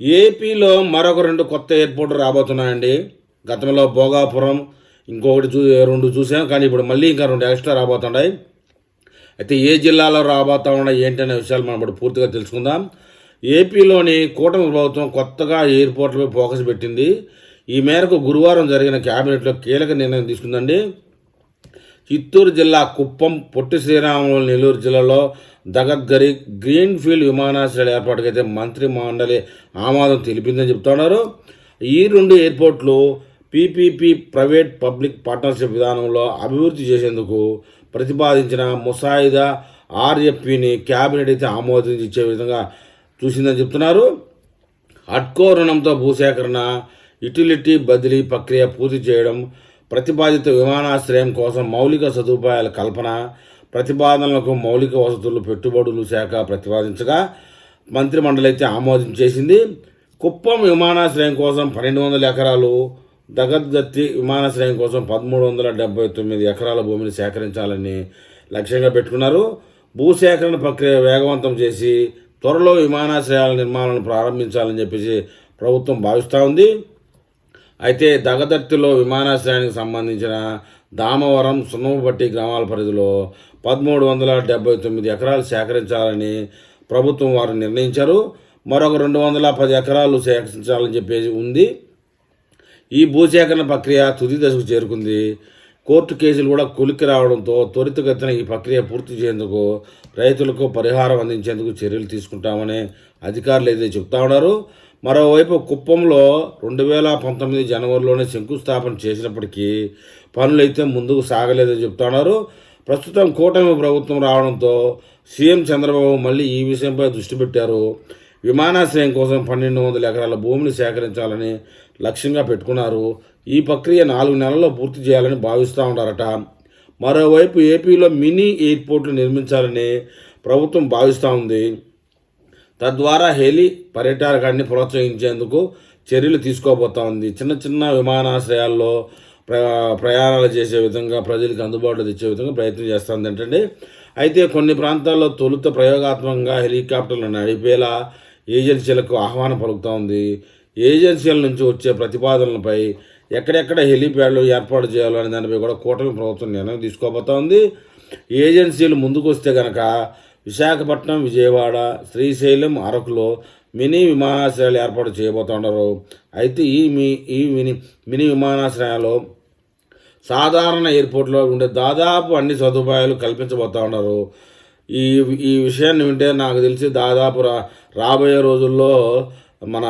ఏపీలో మరొక రెండు కొత్త ఎయిర్పోర్ట్లు రాబోతున్నాయండి. గతంలో భోగాపురం ఇంకొకటి చూ రెండు చూసాం కానీ ఇప్పుడు మళ్ళీ ఇంకా రెండు ఎక్స్ట్రా రాబోతున్నాయి. అయితే ఏ జిల్లాలో రాబోతా ఉన్నాయి ఏంటనే విషయాలు మనం ఇప్పుడు పూర్తిగా తెలుసుకుందాం. ఏపీలోని కూటమి ప్రభుత్వం కొత్తగా ఎయిర్పోర్ట్లపై ఫోకస్ పెట్టింది. ఈ మేరకు గురువారం జరిగిన క్యాబినెట్లో కీలక నిర్ణయం తీసుకుందండి. చిత్తూరు జిల్లా కుప్పం పొట్టి శ్రీరాములు నెల్లూరు జిల్లాలో దగద్గరి గ్రీన్ ఫీల్డ్ విమానాశ్రయాల ఏర్పాటుకైతే మంత్రి మండలి ఆమోదం తెలిపిందని చెప్తున్నారు. ఈ రెండు ఎయిర్పోర్ట్లు పీపీపీ ప్రైవేట్ పబ్లిక్ పార్ట్నర్షిప్ విధానంలో అభివృద్ధి చేసేందుకు ప్రతిపాదించిన ముసాయిదా ఆర్ఎఫ్పిని క్యాబినెట్ అయితే ఆమోదించి ఇచ్చే విధంగా చూసిందని చెప్తున్నారు. అట్కో రుణంతో భూసేకరణ యుటిలిటీ బదిలీ ప్రక్రియ పూర్తి చేయడం ప్రతిపాదిత విమానాశ్రయం కోసం మౌలిక సదుపాయాల కల్పన ప్రతిపాదనలకు మౌలిక వసతులు పెట్టుబడులు శాఖ ప్రతిపాదించగా మంత్రిమండలి అయితే ఆమోదించేసింది కుప్పం విమానాశ్రయం కోసం పన్నెండు వందల ఎకరాలు దగద్గత్తి విమానాశ్రయం కోసం పదమూడు వందల డెబ్బై తొమ్మిది ఎకరాల భూమిని సేకరించాలని లక్ష్యంగా పెట్టుకున్నారు. భూసేకరణ ప్రక్రియ వేగవంతం చేసి త్వరలో విమానాశ్రయాల నిర్మాణాలను ప్రారంభించాలని చెప్పేసి ప్రభుత్వం భావిస్తూ ఉంది. అయితే దగదర్తిలో విమానాశ్రయానికి సంబంధించిన దామవరం సున్నమపట్టి గ్రామాల పరిధిలో పదమూడు వందల డెబ్బై తొమ్మిది ఎకరాలు సేకరించాలని ప్రభుత్వం వారు నిర్ణయించారు. మరొక రెండు వందల పది ఎకరాలు సేకరించాలని చెప్పేసి ఉంది. ఈ భూసేకరణ ప్రక్రియ తుది దశకు చేరుకుంది. కోర్టు కేసులు కూడా కొలిక్కి రావడంతో త్వరితగతిన ఈ ప్రక్రియ పూర్తి చేసేందుకు రైతులకు పరిహారం అందించేందుకు చర్యలు తీసుకుంటామని అధికారులు అయితే చెప్తా ఉన్నారు. మరోవైపు కుప్పంలో రెండు వేల పంతొమ్మిది జనవరిలోనే శంకుస్థాపన చేసినప్పటికీ పనులైతే ముందుకు సాగలేదని చెప్తా ఉన్నారు. ప్రస్తుతం కూటమి ప్రభుత్వం రావడంతో సీఎం చంద్రబాబు మళ్ళీ ఈ విషయంపై దృష్టి పెట్టారు. విమానాశ్రయం కోసం పన్నెండు వందల ఎకరాల భూమిని సేకరించాలని లక్ష్యంగా పెట్టుకున్నారు. ఈ ప్రక్రియ నాలుగు నెలల్లో పూర్తి చేయాలని భావిస్తూ ఉన్నారట మరోవైపు ఏపీలో మినీ ఎయిర్పోర్ట్లు నిర్మించాలని ప్రభుత్వం భావిస్తూ ఉంది. తద్వారా హెలి పర్యటకాన్ని ప్రోత్సహించేందుకు చర్యలు తీసుకోబోతా ఉంది. చిన్న చిన్న విమానాశ్రయాల్లో ప్ర ప్రయాణాలు చేసే విధంగా ప్రజలకు అందుబాటులో తెచ్చే విధంగా ప్రయత్నం చేస్తుంది ఏంటంటే అయితే కొన్ని ప్రాంతాల్లో తొలుత ప్రయోగాత్మకంగా హెలికాప్టర్లు నడిపేలా ఏజెన్సీలకు ఆహ్వానం పలుకుతూ ఉంది ఏజెన్సీల నుంచి వచ్చే ప్రతిపాదనలపై ఎక్కడెక్కడ హెలీప్యాడ్లు ఏర్పాటు చేయాలో అనే దానిపై కూడా కూటమి ప్రభుత్వం నిర్ణయం తీసుకోబోతా ఉంది ఏజెన్సీలు ముందుకు వస్తే కనుక విశాఖపట్నం విజయవాడ శ్రీశైలం అరకులో మినీ విమానాశ్రయాలు ఏర్పాటు చేయబోతున్నారు. అయితే ఈ మీ ఈ మినీ మినీ విమానాశ్రయాలు సాధారణ ఎయిర్పోర్ట్లో ఉండే దాదాపు అన్ని సదుపాయాలు కల్పించబోతా ఉన్నారు ఈ ఈ విషయాన్ని వింటే నాకు తెలిసి దాదాపు రా రాబోయే రోజుల్లో మన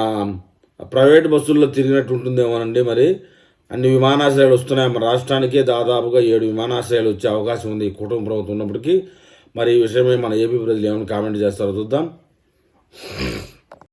ప్రైవేట్ బస్సుల్లో తిరిగినట్టు ఉంటుందేమోనండి మరి. అన్ని విమానాశ్రయాలు వస్తున్నాయి. మన రాష్ట్రానికే దాదాపుగా ఏడు విమానాశ్రయాలు వచ్చే అవకాశం ఉంది ఈ కుటుంబ ప్రభుత్వం ఉన్నప్పటికీ. మరి ఈ విషయమై మన ఏపీ ప్రజలు ఏమైనా కామెంట్ చేస్తారో చూద్దాం.